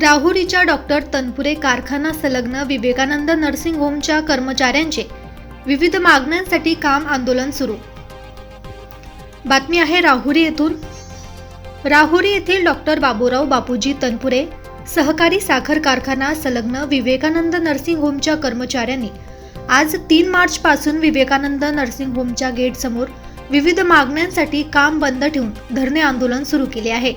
राहुरीच्या doctor Tanpure कारखाना संलग्न Vivekananda nursing होमच्या कर्मचाऱ्यांचे विविध मागण्यांसाठी काम आंदोलन सुरू. बातमी आहे राहुरी येथून. राहुरी येथील डॉक्टर बाबूराव बापूजी तनपुरे सहकारी साखर कारखाना संलग्न विवेकानंद नर्सिंग होमच्या कर्मचाऱ्यांनी आज तीन मार्चपासून विवेकानंद नर्सिंग होमच्या गेटसमोर विविध मागण्यांसाठी काम बंद ठेवून धरणे आंदोलन सुरू केले आहे.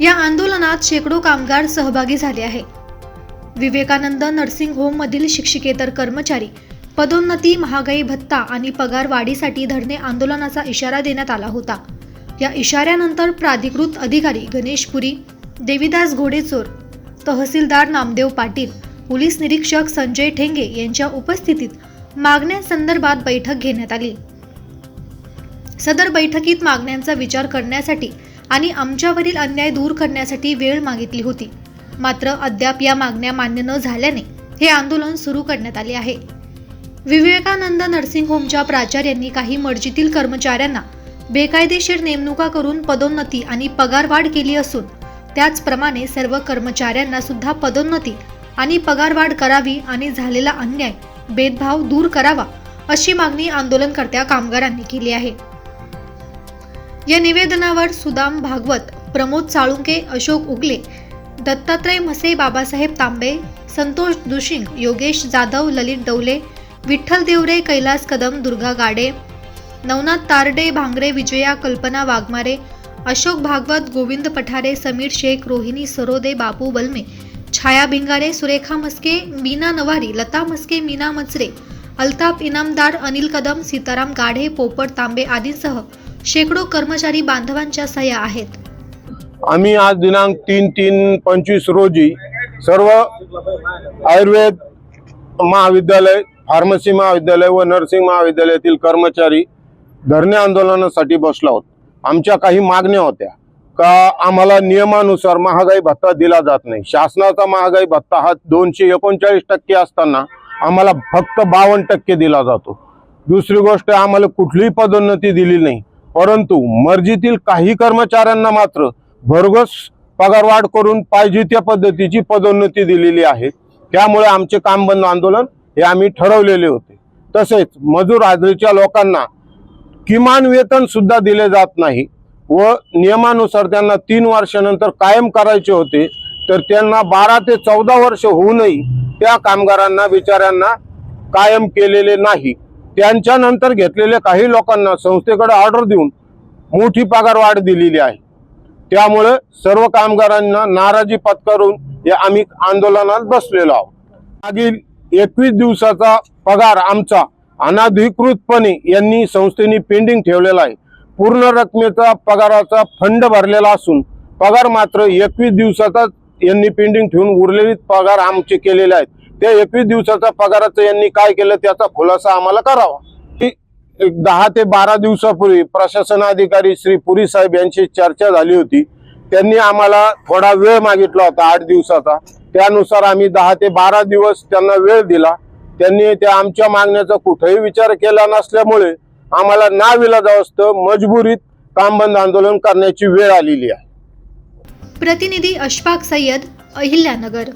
या आंदोलनात शेकडो कामगार सहभागी झाले आहे विवेकानंद नर्सिंग होममधील शिक्षिकेतर कर्मचारी पदोन्नती महागाई भत्ता आणि पगार वाढीसाठी धरणे आंदोलनाचा इशारा देण्यात आला होता. या इशाऱ्यानंतर प्राधिकृत अधिकारी गणेश पुरी देविदास घोडेचोर तहसीलदार नामदेव पाटील पोलीस निरीक्षक संजय ठेंगे यांच्या उपस्थितीत मागण्यांसंदर्भात बैठक घेण्यात आली. सदर बैठकीत मागण्यांचा विचार करण्यासाठी आणि आमच्यावरील अन्याय दूर करण्यासाठी वेळ मागितली होती. मात्र अद्याप या मागण्या मान्य न झाल्याने हे आंदोलन सुरू करण्यात आले आहे. विवेकानंद नर्सिंग होमच्या प्राचार्यांनी काही मर्जीतील कर्मचाऱ्यांना बेकायदेशीर नेमणुका करून पदोन्नती आणि पगारवाढ केली असून त्याचप्रमाणे सर्व कर्मचाऱ्यांना सुद्धा पदोन्नती आणि पगारवाढ करावी आणि झालेला अन्याय भेदभाव दूर करावा अशी मागणी आंदोलनकर्त्या कामगारांनी केली आहे. या निवेदनावर सुदाम भागवत प्रमोद साळुंके अशोक उगले दत्तात्रय म्हसे बाबासाहेब तांबे संतोष दुशिंग योगेश जाधव ललित डवले विठ्ठल देवरे कैलास कदम दुर्गा गाडे नवनाथ तारडे भांगरे विजया कल्पना वाघमारे अशोक भागवत गोविंद पठारे समीर शेख रोहिणी सरोदे बापू बलमे छाया भिंगारे सुरेखा मस्के मीना नवारी लता मस्के मीना मचरे अल्ताफ इनामदार अनिल कदम सीताराम गाढे पोपट तांबे आदींसह शेकडो कर्मचारी बांधवांच्या सह्या आहेत. आम्ही आज दिनांक तीन तीन पंचवीस रोजी सर्व आयुर्वेद महाविद्यालय फार्मसी महाविद्यालय व नर्सिंग महाविद्यालयातील कर्मचारी धरणे आंदोलनासाठी बसलो आहोत आमच्या काही मागण्या होत्या. का आम्हाला नियमानुसार महागाई भत्ता दिला जात नाही. शासनाचा महागाई भत्ता हा दोनशे एकोणचाळीस टक्के असताना आम्हाला फक्त बावन्न टक्के दिला जातो. दुसरी गोष्ट आम्हाला कुठलीही पदोन्नती दिली नाही. परंतु मर्जीतील काही कर्मचाऱ्यांना मात्र भरघोस पगारवाढ करून पाहिजे त्या पद्धतीची पदोन्नती दिलेली आहे. त्यामुळे आमचे काम बंद आंदोलन हे आम्ही ठरवलेले होते. तसेच मजूर हाजरीच्या लोकांना किमान वेतन सुद्धा दिले जात नाही व नियमानुसार त्यांना तीन वर्षानंतर कायम करायचे होते तर त्यांना बारा ते चौदा वर्ष होऊनही त्या कामगारांना बिचाऱ्यांना कायम केलेले नाही. त्यांच्यानंतर घेतलेल्या काही लोकांना संस्थेकडे ऑर्डर देऊन मोठी पगार वाढ दिलेली आहे. त्यामुळे सर्व कामगारांना नाराजी पत्करून या आम्ही आंदोलनात बसलेलो आहोत. मागील एकवीस दिवसाचा पगार आमचा अनाधिकृतपणे यांनी संस्थेने पेंडिंग ठेवलेला आहे. पूर्ण रकमेचा पगाराचा फंड भरलेला असून पगार मात्र एकवीस दिवसाचा यांनी पेंडिंग ठेवून उरलेले पगार आमचे केलेले आहेत. त्या एकवीस दिवसाचा पगाराचं यांनी काय केलं त्याचा खुलासा आम्हाला करावा. एक दहा ते बारा दिवसापूर्वी प्रशासन अधिकारी श्री पुरी साहेब यांची चर्चा झाली होती. त्यांनी आम्हाला थोडा वेळ मागितला होता आठ दिवसाचा. त्यानुसार आम्ही दहा ते बारा दिवस त्यांना वेळ दिला. त्यांनी त्या आमच्या मागण्याचा कुठेही विचार केला नसल्यामुळे आम्हाला ना विलाजावं मजबुरीत काम बंद आंदोलन करण्याची वेळ आलेली आहे. प्रतिनिधी अशफाक सय्यद अहिल्यानगर.